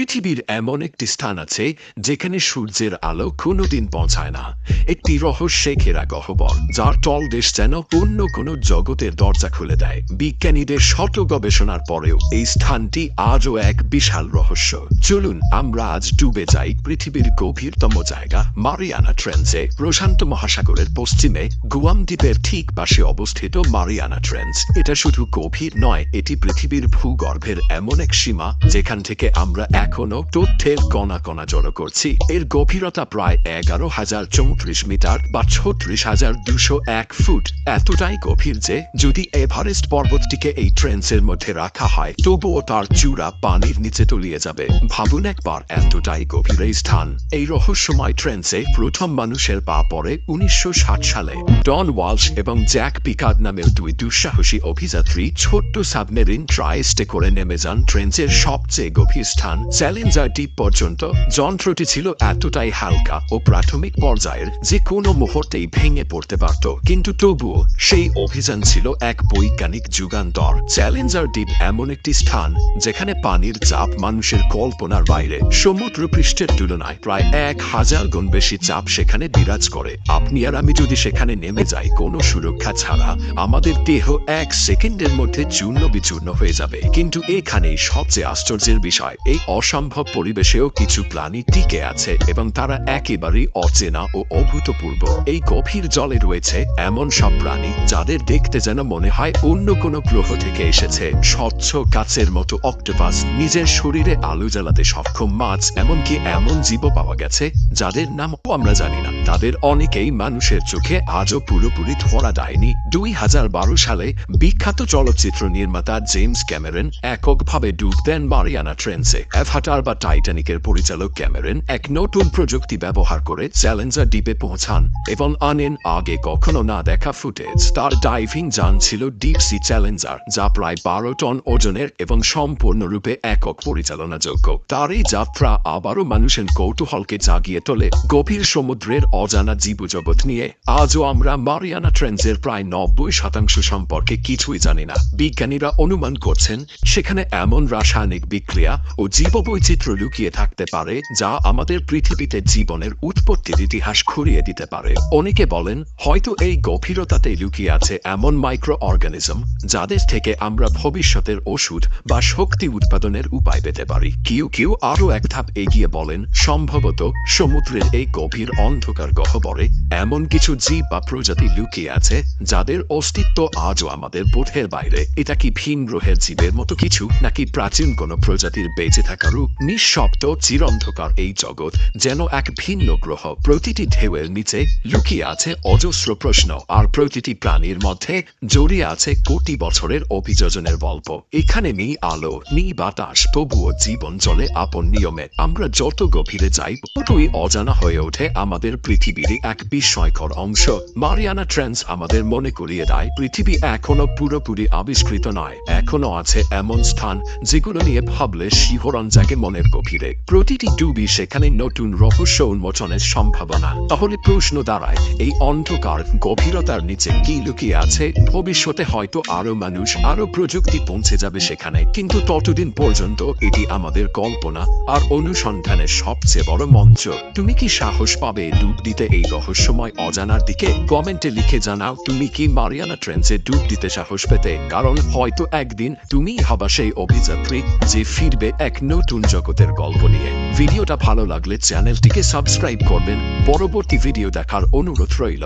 পৃথিবীর এমন একটি স্থান আছে যেখানে সূর্যের আলো কোনোদিন পৌঁছায় না। একটি রহস্যে ঘেরা গহ্বর, যার তল দেশ যেন অন্য কোনো জগতের দরজা খুলে দেয়। বিজ্ঞানীদের শত গবেষণার পরেও এই স্থানটি আজও এক বিশাল রহস্য। চলুন, আমরা আজ ডুবে যাই পৃথিবীর গভীরতম জায়গা, মারিয়ানা ট্রেন্সে, প্রশান্ত মহাসাগরের পশ্চিমে গুয়াম দ্বীপের ঠিক পাশে অবস্থিত মারিয়ানা ট্রেন্স। এটা শুধু গভীর নয়, এটি পৃথিবীর ভূগর্ভের এমন এক সীমা, যেখান থেকে আমরা এখনও তথ্যের কণা কণা জড়ো করছি। এর গভীরতা প্রায় এগারো হাজার চৌত্রিশ মিটার বা ছত্রিশ হাজার দুশো এক ফুট। এতটাই গভীর যে, যদি এভারেস্ট পর্বতটিকে এই ট্রেন্সের মধ্যে রাখা হয়, তবুও তার চূড়া পানির নিচে তলিয়ে যাবে। ভাবুন একবার, এতটাই গভীর এই স্থান। এই রহস্যময় ট্রেন্সে প্রথম মানুষের পা পড়ে উনিশশো ষাট সালে। ডন ওয়ালস এবং জ্যাক পিকার্ড নামের দুই দুঃসাহসী অভিযাত্রী ছোট্ট সাবমেরিন ট্রাইস্টে করে নেমে যান ট্রেন্সের সবচেয়ে গভীর স্থান চ্যালেঞ্জার দ্বীপ পর্যন্ত, যন্ত্রটি ছিল এতটাই হালকা ও প্রাথমিক পর্যায়ের যে কোনো মুহূর্তেই ভেঙে পড়তে পারত। কিন্তু তবুও সেই অভিযান ছিল এক বৈজ্ঞানিক যুগান্তর। চ্যালেঞ্জার দ্বীপ এমন একটি স্থান যেখানে পানির চাপ মানুষের কল্পনার বাইরে সমুদ্র পৃষ্ঠের তুলনায় প্রায় এক হাজার গুণ বেশি চাপ সেখানে বিরাজ করে। আপনি আর আমি যদি সেখানে নেমে যাই, কোনো সুরক্ষা ছাড়া আমাদের দেহ এক সেকেন্ডের মধ্যে চূর্ণ বিচূর্ণ হয়ে যাবে। কিন্তু এখানেই সবচেয়ে আশ্চর্যের বিষয়, এই অসম্ভব পরিবেশেও কিছু প্রাণী টিকে আছে এবং তারা একেবারেই অচেনা ও অভূতপূর্ব। এই গভীর জলে রয়েছে এমন সব প্রাণী যাদের দেখতে যেন মনে হয় অন্য কোনো গ্রহ থেকে এসেছে। স্বচ্ছ কাচের মতো অক্টোপাস নিজের শরীরে আলো জ্বালাতে সক্ষম মাছ, এমনকি এমন জীব পাওয়া গেছে যাদের নামও আমরা জানি না। তাদের অনেকেই মানুষের চোখে আজও পুরোপুরি ধরা দেয়নি। দুই হাজার বারো সালে বিখ্যাত চলচ্চিত্র নির্মাতা জেমস ক্যামেরন এককভাবে ডুব দেন মারিয়ানা ট্রেন্সে। অ্যাভাটার বা টাইটানিকের পরিচালক ক্যামেরন এক নতুন প্রযুক্তি ব্যবহার করে চ্যালেঞ্জার দ্বীপে পৌঁছান এবং আনেন আগে কখনো না দেখা ফুটেজ। তার ডাইভিং যান ছিল ডিপ সি চ্যালেঞ্জার যা প্রায় বারো টন ওজনের এবং সম্পূর্ণরূপে একক পরিচালনাযোগ্য। তার এই যাত্রা আবারও মানুষের কৌতূহলকে জাগিয়ে তোলে। গভীর সমুদ্রের অজানা জীবজগৎ নিয়ে আজও আমরা মারিয়ানা ট্রেন্সের প্রায় নব্বই শতাংশ সম্পর্কে কিছুই জানি না। বিজ্ঞানীরা অনুমান করছেন, সেখানে এমন রাসায়নিক বিক্রিয়া ও জীববৈচিত্র্য লুকিয়ে থাকতে পারে যা আমাদের পৃথিবীতে জীবনের উৎপত্তির ইতিহাস খুঁড়িয়ে দিতে পারে। অনেকে বলেন, হয়তো এই গভীরতাতে লুকিয়ে আছে এমন মাইক্রো অর্গানিজম যাদের থেকে আমরা ভবিষ্যতের ওষুধ বা শক্তি উৎপাদনের উপায় পেতে পারি। কেউ কেউ আরও এক ধাপ এগিয়ে বলেন, সম্ভবত সমুদ্রের এই গভীর অন্ধকার গহ্বরে এমন কিছু জীব বা প্রজাতি লুকিয়ে আছে, যাদের অস্তিত্ব আজও আমাদের বোধের বাইরে। এটা কি ভিন গ্রহের জীবের মতো কিছু, নাকি প্রাচীন কোনো প্রজাতির বেঁচে থাকারও নিঃশব্দ, চিরন্ধকার এই জগৎ যেন এক ভিন্ন গ্রহ। প্রতিটি ঢেউয়ের নিচে লুকিয়ে আছে অজস্র প্রশ্ন, আর প্রতিটি প্রাণীর মধ্যে জড়িয়ে আছে কোটি বছরের অভিযোজনের গল্প। এখানে নেই আলো নেই বাতাস, তবুও জীবন চলে আপন নিয়মে। আমরা যত গভীরে যাই, ততই অজানা হয়ে ওঠে আমাদের পৃথিবীর এক বিস্ময়কর অংশ। মারিয়ানা ট্রেন্স আমাদের মনে করিয়ে দেয়, পৃথিবী এখনও পুরোপুরি আবিষ্কৃত নয়। এখনও আছে এমন স্থান যেগুলো নিয়ে ভাবলে শিহরণ জাগে মনের গভীরে। প্রতিটি ডুবি সেখানে নতুন রহস্য উন্মোচনের সম্ভাবনা। তাহলে প্রশ্ন দাঁড়ায়, এই অন্ধকার গভীরতার নিচে কি লুকিয়ে আছে? ভবিষ্যতে হয়তো আরও মানুষ, আরও প্রযুক্তি পৌঁছে যাবে সেখানে। কিন্তু ততদিন পর্যন্ত এটি আমাদের কল্পনা আর অনুসন্ধানের সবচেয়ে বড় মঞ্চ। তুমি কি সাহস পাবে ডুব দিতে এই রহস্যময় অজানার দিকে কমেন্টে লিখে জানাও, তুমি কি মারিয়ানা ট্রেন্সে ডুব দিতে সাহস পেতে? কারণ হয়তো একদিন তুমি হবা সেই অভিযাত্রী যে ফিরবে এক নতুন জগতের গল্প নিয়ে। ভিডিওটা ভালো লাগলে চ্যানেলটিকে সাবস্ক্রাইব করবেন। পরবর্তী ভিডিও দেখার অনুরোধ রইল।